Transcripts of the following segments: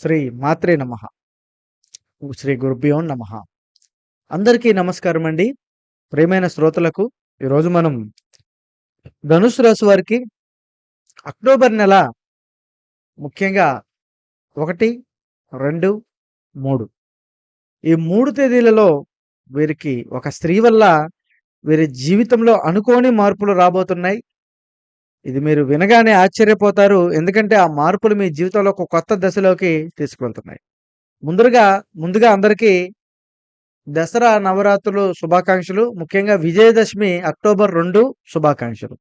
శ్రీ మాత్రే నమ. శ్రీ గురుభ్యో నమ. అందరికీ నమస్కారం అండి. ప్రియమైన శ్రోతలకు ఈరోజు మనం ధనుసు రాశి వారికి అక్టోబర్ నెల ముఖ్యంగా ఒకటి రెండు మూడు. ఈ మూడు తేదీలలో వీరికి ఒక స్త్రీ వల్ల వీరి జీవితంలో అనుకోని మార్పులు రాబోతున్నాయి. ఇది మీరు వినగానే ఆశ్చర్యపోతారు. ఎందుకంటే ఆ మార్పులు మీ జీవితంలో ఒక కొత్త దశలోకి తీసుకువెళ్తున్నాయి ముందుగా ముందుగా అందరికీ దసరా నవరాత్రులు శుభాకాంక్షలు. ముఖ్యంగా విజయదశమి అక్టోబర్ రెండు శుభాకాంక్షలు.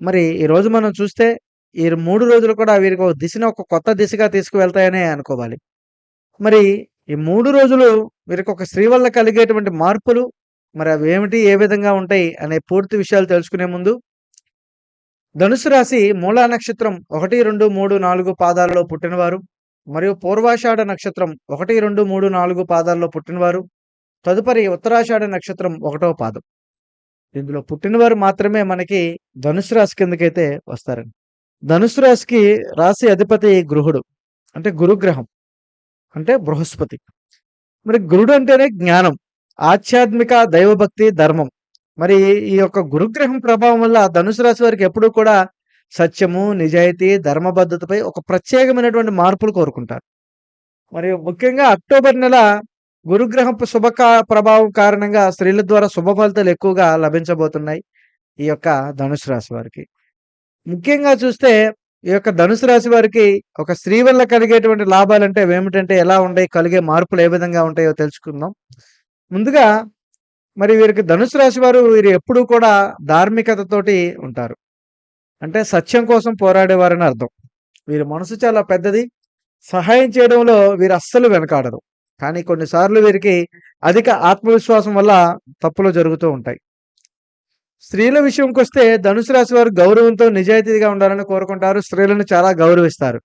మరి ఈరోజు మనం చూస్తే ఈ మూడు రోజులు కూడా వీరికి ఒక దిశను ఒక కొత్త దిశగా తీసుకువెళ్తాయనే అనుకోవాలి. మరి ఈ మూడు రోజులు వీరికి ఒక స్త్రీ వల్ల కలిగేటువంటి మార్పులు మరి అవి ఏమిటి ఏ విధంగా ఉంటాయి అనే పూర్తి విషయాలు తెలుసుకునే ముందు ధనుసు రాశి మూలా నక్షత్రం ఒకటి రెండు మూడు నాలుగు పాదాలలో పుట్టినవారు. మరియు పూర్వాషాఢ నక్షత్రం ఒకటి రెండు మూడు నాలుగు పాదాల్లో పుట్టినవారు. తదుపరి ఉత్తరాషాఢ నక్షత్రం ఒకటో పాదం. ఇందులో పుట్టినవారు మాత్రమే మనకి ధనుసు రాశి కిందకైతే వస్తారండి. ధనుసు రాశికి రాశి అధిపతి గృహుడు అంటే గురుగ్రహం అంటే బృహస్పతి. మరి గురుడు అంటేనే జ్ఞానం ఆధ్యాత్మిక దైవభక్తి ధర్మం. మరి ఈ యొక్క గురుగ్రహం ప్రభావం వల్ల ధనుసు రాశి వారికి ఎప్పుడూ కూడా సత్యము నిజాయితీ ధర్మబద్ధతపై ఒక ప్రత్యేకమైనటువంటి మార్పులు కోరుకుంటారు. మరి ముఖ్యంగా అక్టోబర్ నెల గురుగ్రహం శుభ ప్రభావం కారణంగా స్త్రీల ద్వారా శుభ ఫలితాలు ఎక్కువగా లభించబోతున్నాయి ఈ యొక్క ధనుసు రాశి వారికి. ముఖ్యంగా చూస్తే ఈ యొక్క ధనుసు రాశి వారికి ఒక స్త్రీ వల్ల కలిగేటువంటి లాభాలు అంటే ఏమిటంటే ఎలా ఉంటాయి కలిగే మార్పులు ఏ విధంగా ఉంటాయో తెలుసుకుందాం. ముందుగా మరి వీరికి ధనుసు రాశి వారు వీరు ఎప్పుడూ కూడా ధార్మికతతోటి ఉంటారు. అంటే సత్యం కోసం పోరాడేవారని అర్థం. వీరి మనసు చాలా పెద్దది. సహాయం చేయడంలో వీరు అస్సలు వెనకాడరు. కానీ కొన్నిసార్లు వీరికి అధిక ఆత్మవిశ్వాసం వల్ల తప్పులు జరుగుతూ ఉంటాయి. స్త్రీల విషయంకి వస్తే ధనుసు రాశి వారు గౌరవంతో నిజాయితీగా ఉండాలని కోరుకుంటారు. స్త్రీలను చాలా గౌరవిస్తారు.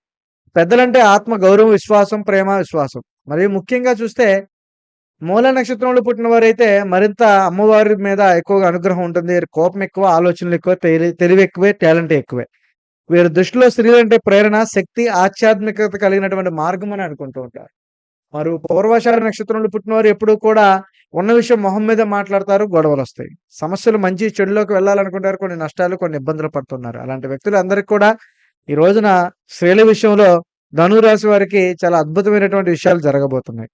పెద్దలంటే ఆత్మ గౌరవం విశ్వాసం ప్రేమ విశ్వాసం. మరియు ముఖ్యంగా చూస్తే మూల నక్షత్రంలో పుట్టిన వారైతే మరింత అమ్మవారి మీద ఎక్కువగా అనుగ్రహం ఉంటుంది. కోపం ఎక్కువ ఆలోచనలు ఎక్కువ తెలివి ఎక్కువే టాలెంట్ ఎక్కువే. వీరి దృష్టిలో స్త్రీలు అంటే ప్రేరణ శక్తి ఆధ్యాత్మికత కలిగినటువంటి మార్గం అని అనుకుంటూ ఉంటారు. మరి పూర్వాషాఢ నక్షత్రంలో పుట్టిన వారు కూడా ఉన్న విషయం మొహం మీద మాట్లాడతారు గొడవలు వస్తాయి. సమస్యలు మంచి చెడులోకి వెళ్ళాలనుకుంటారు కొన్ని నష్టాలు కొన్ని ఇబ్బందులు పడుతున్నారు. అలాంటి వ్యక్తులు అందరికీ కూడా ఈ రోజున స్త్రీల విషయంలో ధనురాశి వారికి చాలా అద్భుతమైనటువంటి విషయాలు జరగబోతున్నాయి.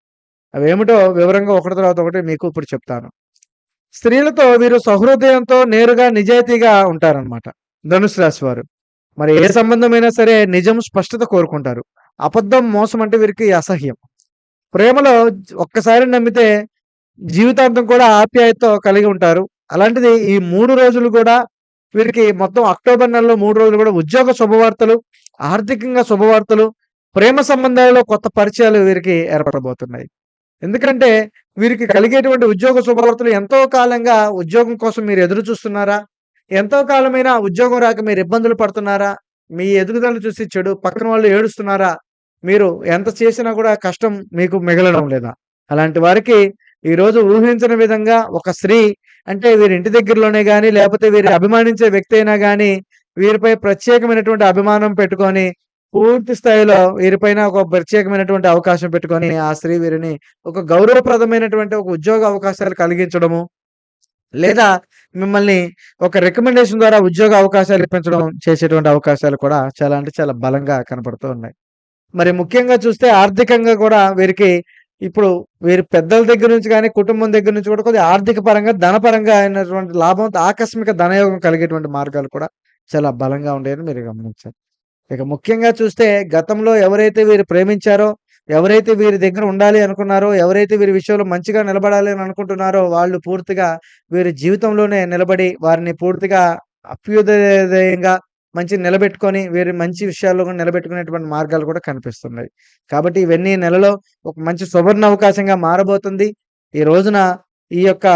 అవేమిటో వివరంగా ఒకటి తర్వాత ఒకటి మీకు ఇప్పుడు చెప్తాను. స్త్రీలతో వీరు సహృదయంతో నేరుగా నిజాయితీగా ఉంటారనమాట ధనుసు రాశి వారు. మరి ఏ సంబంధమైనా సరే నిజం స్పష్టత కోరుకుంటారు. అబద్ధం మోసం అంటే వీరికి అసహ్యం. ప్రేమలో ఒక్కసారి నమ్మితే జీవితాంతం కూడా ఆప్యాయతతో కలిగి ఉంటారు. అలాంటిది ఈ మూడు రోజులు కూడా వీరికి మొత్తం అక్టోబర్ నెలలో మూడు రోజులు కూడా ఉద్యోగ శుభవార్తలు ఆర్థికంగా శుభవార్తలు ప్రేమ సంబంధాలలో కొత్త పరిచయాలు వీరికి ఏర్పడబోతున్నాయి. ఎందుకంటే వీరికి కలిగేటువంటి ఉద్యోగ శుభవార్తలు ఎంతో కాలంగా ఉద్యోగం కోసం మీరు ఎదురు చూస్తున్నారా? ఎంతో కాలమైన ఉద్యోగం రాక మీరు ఇబ్బందులు పడుతున్నారా? మీ ఎదుగుదల చూసి చెడు పక్కన వాళ్ళు ఏడుస్తున్నారా? మీరు ఎంత చేసినా కూడా కష్టం మీకు మిగలడం లేదా? అలాంటి వారికి ఈరోజు ఊహించిన విధంగా ఒక స్త్రీ అంటే వీరి ఇంటి దగ్గరలోనే కానీ లేకపోతే వీరి అభిమానించే వ్యక్తి అయినా కానీ వీరిపై ప్రత్యేకమైనటువంటి అభిమానం పెట్టుకొని పూర్తి స్థాయిలో వీరిపైన ఒక ప్రత్యేకమైనటువంటి అవకాశం పెట్టుకొని ఆ స్త్రీ వీరిని ఒక గౌరవప్రదమైనటువంటి ఒక ఉద్యోగ అవకాశాలు కలిగించడము లేదా మిమ్మల్ని ఒక రికమెండేషన్ ద్వారా ఉద్యోగ అవకాశాలు ఇప్పించడం చేసేటువంటి అవకాశాలు కూడా చాలా అంటే చాలా బలంగా కనపడుతూ ఉన్నాయి. మరి ముఖ్యంగా చూస్తే ఆర్థికంగా కూడా వీరికి ఇప్పుడు వీరి పెద్దల దగ్గర నుంచి కానీ కుటుంబం దగ్గర నుంచి కూడా కొద్దిగా ఆర్థిక పరంగా ధనపరంగా అయినటువంటి లాభం ఆకస్మిక ధనయోగం కలిగేటువంటి మార్గాలు కూడా చాలా బలంగా ఉండేది మీరు గమనించారు. ఇక ముఖ్యంగా చూస్తే గతంలో ఎవరైతే వీరు ప్రేమించారో ఎవరైతే వీరి దగ్గర ఉండాలి అనుకున్నారో ఎవరైతే వీరి విషయంలో మంచిగా నిలబడాలి అని అనుకుంటున్నారో వాళ్ళు పూర్తిగా వీరి జీవితంలోనే నిలబడి వారిని పూర్తిగా అభ్యుదయంగా మంచి నిలబెట్టుకొని వీరి మంచి విషయాల్లో కూడా నిలబెట్టుకునేటువంటి మార్గాలు కూడా కనిపిస్తున్నాయి. కాబట్టి ఇవన్నీ నెలలో ఒక మంచి సువర్ణ అవకాశంగా మారబోతుంది. ఈ రోజున ఈ యొక్క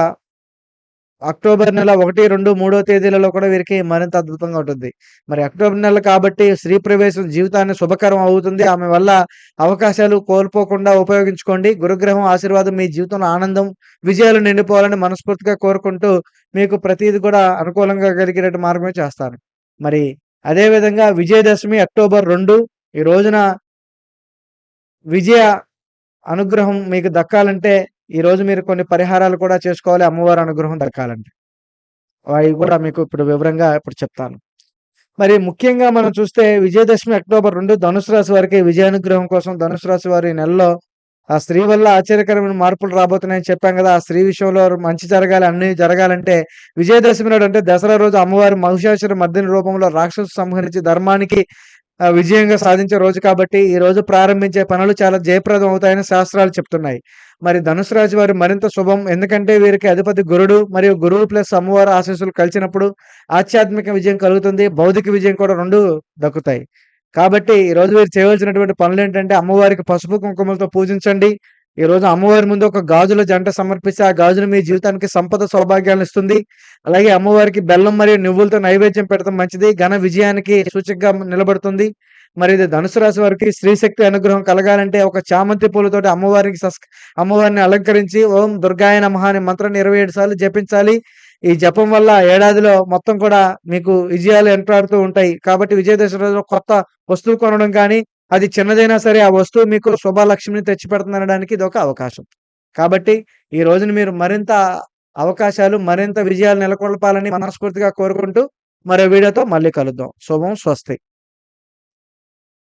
అక్టోబర్ నెల ఒకటి రెండు మూడో తేదీలలో కూడా వీరికి మరింత అద్భుతంగా ఉంటుంది. మరి అక్టోబర్ నెల కాబట్టి స్త్రీ ప్రవేశం జీవితాన్ని శుభకరం అవుతుంది. ఆమె వల్ల అవకాశాలు కోల్పోకుండా ఉపయోగించుకోండి. గురుగ్రహం ఆశీర్వాదం మీ జీవితంలో ఆనందం విజయాలు నిండిపోవాలని మనస్ఫూర్తిగా కోరుకుంటూ మీకు ప్రతిదీ కూడా అనుకూలంగా కలిగేటట్టు మార్గమే చేస్తాను. మరి అదేవిధంగా విజయదశమి అక్టోబర్ రెండు ఈ రోజున విజయ అనుగ్రహం మీకు దక్కాలంటే ఈరోజు మీరు కొన్ని పరిహారాలు కూడా చేసుకోవాలి. అమ్మవారి అనుగ్రహం దక్కాలంటే అవి కూడా మీకు ఇప్పుడు వివరంగా ఇప్పుడు చెప్తాను. మరి ముఖ్యంగా మనం చూస్తే విజయదశమి అక్టోబర్ రెండు ధనుసు రాశి వారికి విజయానుగ్రహం కోసం ధనుసు రాశి వారి నెలలో ఆ స్త్రీ వల్ల ఆశ్చర్యకరమైన మార్పులు రాబోతున్నాయని చెప్పాం కదా. ఆ స్త్రీ విషయంలో మంచి జరగాలి అన్ని జరగాలంటే విజయదశమి నాడు అంటే దసరా రోజు అమ్మవారి మహిషాసుర మర్దిని రూపంలో రాక్షసు సంహరించి ధర్మానికి విజయంగా సాధించే రోజు కాబట్టి ఈ రోజు ప్రారంభించే పనులు చాలా జయప్రదం అవుతాయని శాస్త్రాలు చెప్తున్నాయి. మరి ధనుసు రాశి వారి మరింత శుభం ఎందుకంటే వీరికి అధిపతి గురుడు మరియు గురువు ప్లస్ అమ్మవారు ఆశీస్సులు కలిసినప్పుడు ఆధ్యాత్మిక విజయం కలుగుతుంది భౌతిక విజయం కూడా రెండు దక్కుతాయి. కాబట్టి ఈ రోజు మీరు చేయవలసినటువంటి పనులు ఏంటంటే అమ్మవారికి పసుపు కుంకుమలతో పూజించండి ఈ రోజు అమ్మవారి ముందు ఒక గాజుల జంట సమర్పిస్తే ఆ గాజులు మీ జీవితానికి సంపద సౌభాగ్యాలను ఇస్తుంది. అలాగే అమ్మవారికి బెల్లం మరియు నువ్వులతో నైవేద్యం పెడతాం మంచిది. ఘన విజయానికి సూచికగా నిలబడుతుంది. మరి ఇది ధనుసు రాశి వారికి స్త్రీశక్తి అనుగ్రహం కలగాలంటే ఒక చామంతి పూలతోటి అమ్మవారికి సస్ అమ్మవారిని అలంకరించి ఓం దుర్గాయ నమః అనే మంత్రాన్ని ఇరవై ఏడు సార్లు జపించాలి. ఈ జపం వల్ల ఏడాదిలో మొత్తం కూడా మీకు విజయాలు ఎంటాడుతూ ఉంటాయి. కాబట్టి విజయదశమి రోజు కొత్త వస్తువు కొనడం కానీ అది చిన్నదైనా సరే ఆ వస్తువు మీకు శుభలక్ష్మిని తెచ్చిపెడుతుందనడానికి ఇది ఒక అవకాశం. కాబట్టి ఈ రోజున మీరు మరింత అవకాశాలు మరింత విజయాలు నెలకొల్పాలని మనస్ఫూర్తిగా కోరుకుంటూ మరో వీడియోతో మళ్ళీ కలుద్దాం. శుభం స్వస్తి.